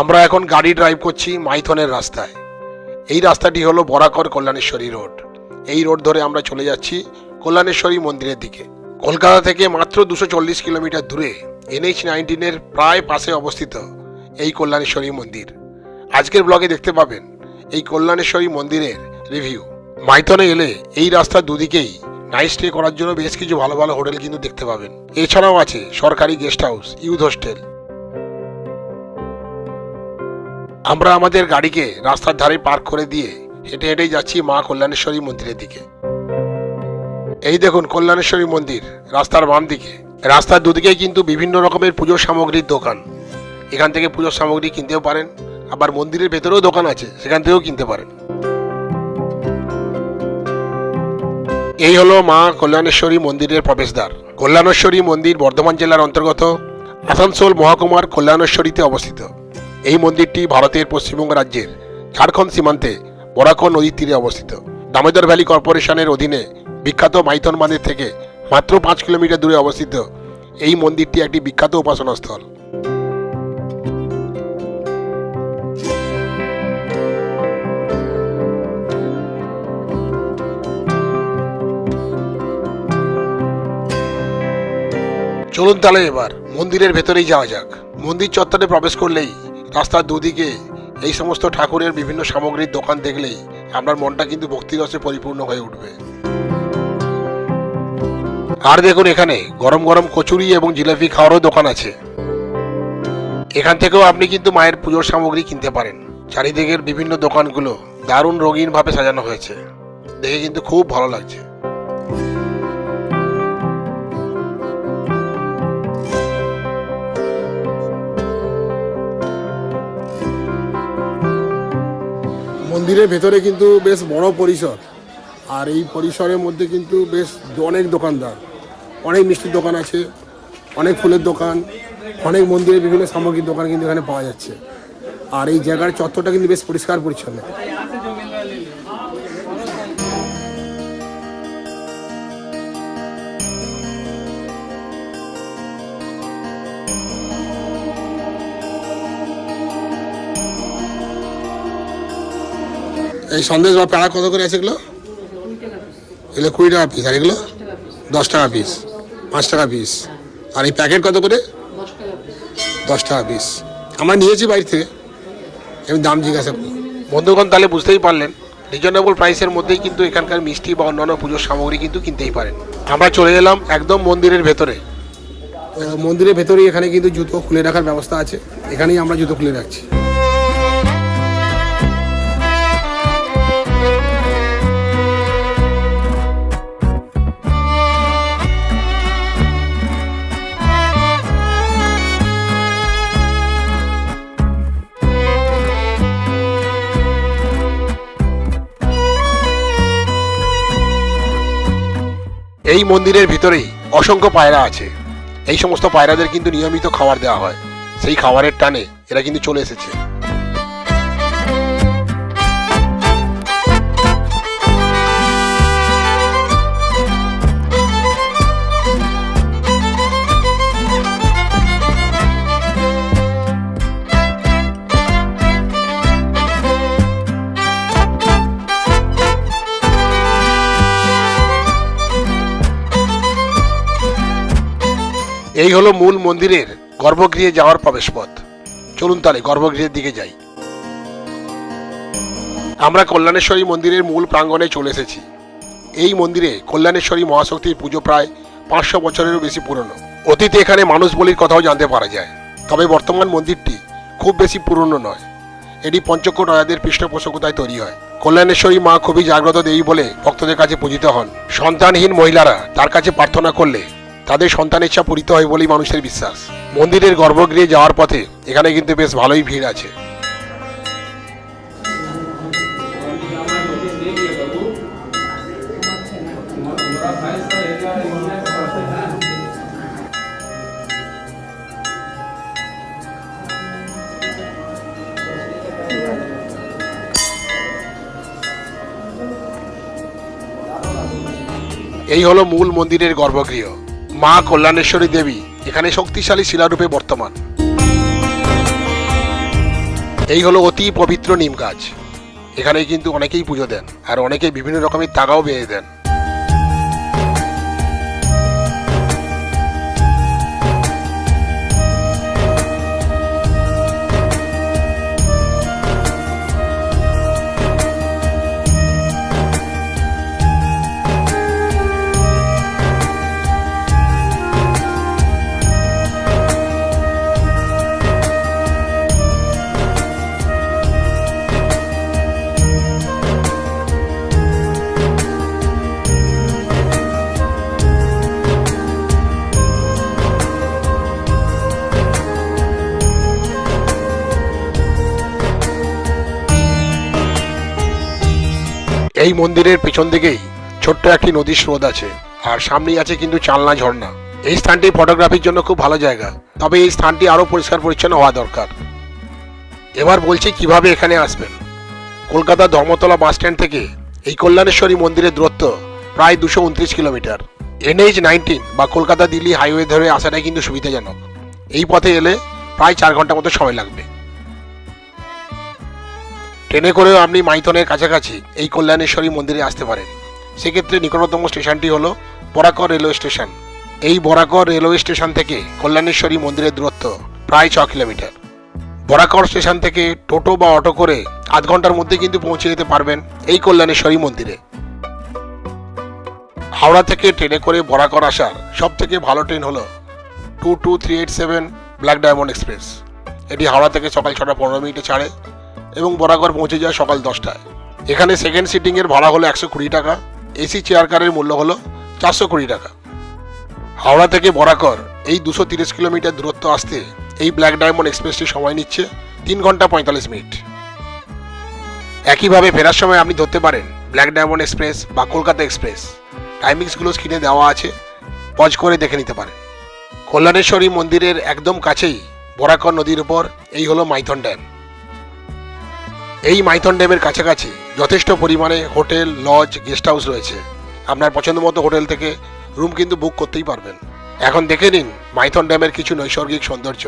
আমরা এখন গাড়ি ড্রাইভ করছি মাইথনের রাস্তায়। এই রাস্তাটি হলো বরাকর কল্যাণেশ্বরী রোড। এই রোড ধরে আমরা চলে যাচ্ছি কল্যাণেশ্বরী মন্দিরের দিকে। কলকাতা থেকে মাত্র দুশো চল্লিশ কিলোমিটার দূরে এনএইচ নাইনটিনের প্রায় পাশে অবস্থিত এই কল্যাণেশ্বরী মন্দির। আজকের ব্লগে দেখতে পাবেন এই কল্যাণেশ্বরী মন্দিরের রিভিউ মাইথনে এলে এই রাস্তার দুদিকেই নাইট স্টে করার জন্য বেশ কিছু ভালো ভালো হোটেল কিন্তু দেখতে পাবেন। এছাড়াও আছে সরকারি গেস্ট হাউস ইউথ হোস্টেল আমরা আমাদের গাড়িকে রাস্তার ধারে পার্ক করে দিয়ে হেঁটে হেঁটেই যাচ্ছি মা কল্যাণেশ্বরী মন্দিরের দিকে। এই দেখুন কল্যাণেশ্বরী মন্দির, রাস্তার বাম দিকে। রাস্তার দুদিকেই কিন্তু বিভিন্ন রকমের পুজোর সামগ্রীর দোকান। এখান থেকে পুজোর সামগ্রী কিনতেও পারেন, আবার মন্দিরের ভেতরেও দোকান আছে, সেখান থেকেও কিনতে পারেন। এই হলো মা কল্যাণেশ্বরী মন্দিরের প্রবেশদ্বার। কল্যাণেশ্বরী মন্দির বর্ধমান জেলার অন্তর্গত আসানসোল মহকুমার কল্যাণেশ্বরীতে অবস্থিত। এই মন্দিরটি ভারতের পশ্চিমবঙ্গ রাজ্যের ঝাড়খণ্ড সীমান্তে বরাকর নদীর তীরে অবস্থিত। দামোদর ভ্যালি কর্পোরেশনের অধীনে বিখ্যাত মাইথন মন্দির থেকে মাত্র পাঁচ কিলোমিটার দূরে অবস্থিত এই মন্দিরটি একটি বিখ্যাত উপাসনা স্থল চলুন তাহলে এবার মন্দিরের ভেতরেই যাওয়া যাক। মন্দির চত্বরে প্রবেশ করলেই রাস্তার দুদিকে এই সমস্ত ঠাকুরের বিভিন্ন সামগ্রীর দোকান দেখলেই আপনার মনটা কিন্তু ভক্তিরসে পরিপূর্ণ হয়ে উঠবে। আর দেখুন এখানে গরম গরম কচুরি এবং জিলাপি খাওয়ারও দোকান আছে। এখান থেকেও আপনি কিন্তু মায়ের পুজোর সামগ্রী কিনতে পারেন। চারিদিকের বিভিন্ন দোকানগুলো দারুণ রঙিনভাবে সাজানো হয়েছে। দেখে কিন্তু খুব ভালো লাগছে। মন্দিরের ভেতরে কিন্তু বেশ বড় পরিসর। আর এই পরিসরের মধ্যে কিন্তু বেশ অনেক দোকানদার। অনেক মিষ্টির দোকান আছে, অনেক ফুলের দোকান, অনেক মন্দিরের বিভিন্ন সামগ্রীর দোকান কিন্তু এখানে পাওয়া যাচ্ছে। আর এই জায়গার চত্বরটা কিন্তু বেশ পরিষ্কার পরিচ্ছন্ন। এই সন্দেশ বা পেড়া কত করে আছে এগুলো? এগুলো কুড়ি টাকা পিস আর এগুলো? দশ টাকা পিস পাঁচ টাকা পিস আর এই প্যাকেট কত করে? দশ টাকা পিস আমরা নিয়েছি বাইরে থেকে। আমি দাম জিজ্ঞাসা করি। বন্ধুগণ তাহলে বুঝতেই পারলেন রিজনেবল প্রাইসের মধ্যেই কিন্তু এখানকার মিষ্টি বা অন্যান্য পুজোর সামগ্রী কিন্তু কিনতেই পারেন। আমরা চলে এলাম একদম মন্দিরের ভেতরে। মন্দিরের ভেতরেই এখানে কিন্তু জুতো খুলে রাখার ব্যবস্থা আছে। এখানেই আমরা জুতো খুলে রাখছি। এই মন্দিরের ভিতরেই অসংখ্য পায়রা আছে। এই সমস্ত পায়রাদের কিন্তু নিয়মিত খাবার দেওয়া হয়। সেই খাবারের টানে এরা কিন্তু চলে এসেছে। এই হলো মূল মন্দিরের গর্ভগৃহে যাওয়ার প্রবেশপথ। চলুন তাহলে গর্ভগৃহের দিকে যাই। আমরা কল্যাণেশ্বরী মন্দিরের মূল প্রাঙ্গণে চলে এসেছি। এই মন্দিরে কল্যাণেশ্বরী মহাশক্তির পুজো প্রায় পাঁচশো বছরেরও বেশি পুরনো। অতীতে এখানে মানুষ বলির কথাও জানতে পারা যায়। তবে বর্তমান মন্দিরটি খুব বেশি পুরনো নয়। এটি পঞ্চকোট রাজাদের পৃষ্ঠপোষকতায় তৈরি হয়। কল্যাণেশ্বরী মা খুবই জাগ্রত দেবী বলে ভক্তদের কাছে পূজিত হন। সন্তানহীন মহিলারা তার কাছে প্রার্থনা করলে তাদের সন্তান ইচ্ছা পূরিত হয় বলেই মানুষের বিশ্বাস। মন্দিরের গর্ভগৃহে যাওয়ার পথে এখানে কিন্তু বেশ ভালোই ভিড় আছে। এই হলো মূল মন্দিরের গর্ভগৃহ। মা কল্যাণেশ্বরী দেবী, এখানে শক্তিশালী শিলারূপে বর্তমান। এই হলো অতি পবিত্র নিম গাছ। এখানে কিন্তু অনেকেই পুজো দেন, আর অনেকেই বিভিন্ন রকমের তাগাও বেয়ে দেন। এই মন্দিরের পেছন দিকেই ছোট্ট একটি নদীর স্রোত আছে। আর সামনেই আছে কিন্তু চালনা ঝর্ণা। এই স্থানটি ফটোগ্রাফির জন্য খুব ভালো জায়গা। তবে এই স্থানটি আরও পরিষ্কার পরিচ্ছন্ন হওয়া দরকার। এবার বলছি কীভাবে এখানে আসবেন। কলকাতা ধর্মতলা বাস স্ট্যান্ড থেকে এই কল্যাণেশ্বরী মন্দিরের দূরত্ব প্রায় দুশো উনত্রিশ কিলোমিটার। এনএইচ নাইনটিন বা কলকাতা দিল্লি হাইওয়ে ধরে আসাটাই কিন্তু সুবিধাজনক। এই পথে এলে প্রায় চার ঘণ্টা মতো সময় লাগবে। ট্রেনে করেও আপনি মাইথনের কাছাকাছি এই কল্যাণেশ্বরী মন্দিরে আসতে পারেন। সেক্ষেত্রে নিকটতম স্টেশনটি হলো বরাকর রেলওয়ে স্টেশন। এই বরাকর রেলওয়ে স্টেশন থেকে কল্যাণেশ্বরী মন্দিরের দূরত্ব প্রায় ছ কিলোমিটার। বরাকর স্টেশন থেকে টোটো বা অটো করে আধ ঘণ্টার মধ্যে কিন্তু পৌঁছে যেতে পারবেন এই কল্যাণেশ্বরী মন্দিরে। হাওড়া থেকে ট্রেনে করে বরাকর আসার সব থেকে ভালো ট্রেন হলো two two three eight seven black diamond express. এটি হাওড়া থেকে সকাল ছটা পনেরো মিনিটে ছাড়ে। এবং বরাকর পৌঁছে যায় সকাল দশটায়। এখানে সেকেন্ড সিটিংয়ের ভাড়া হলো একশো কুড়ি টাকা এসি চেয়ার কারের মূল্য হলো চারশো কুড়ি টাকা। হাওড়া থেকে বরাকর, এই দুশো তিরিশ কিলোমিটার দূরত্ব আসতে এই ব্ল্যাক ডায়মন্ড এক্সপ্রেসটি সময় নিচ্ছে তিন ঘণ্টা পঁয়তাল্লিশ মিনিট। একইভাবে ফেরার সময় আপনি ধরতে পারেন ব্ল্যাক ডায়মন্ড এক্সপ্রেস বা কলকাতা এক্সপ্রেস টাইমিংসগুলো স্ক্রিনে দেওয়া আছে পজ করে দেখে নিতে পারেন। কল্যাণেশ্বরী মন্দিরের একদম কাছেই বরাকর নদীর উপর এই হলো মাইথন ড্যাম এই মাইথন ড্যামের কাছাকাছি যথেষ্ট পরিমাণে হোটেল, লজ, গেস্ট হাউস রয়েছে। আপনার পছন্দ মতো হোটেল থেকে রুম কিন্তু বুক করতেই পারবেন। এখন দেখে নিন মাইথন ড্যামের কিছু নৈসর্গিক সৌন্দর্য।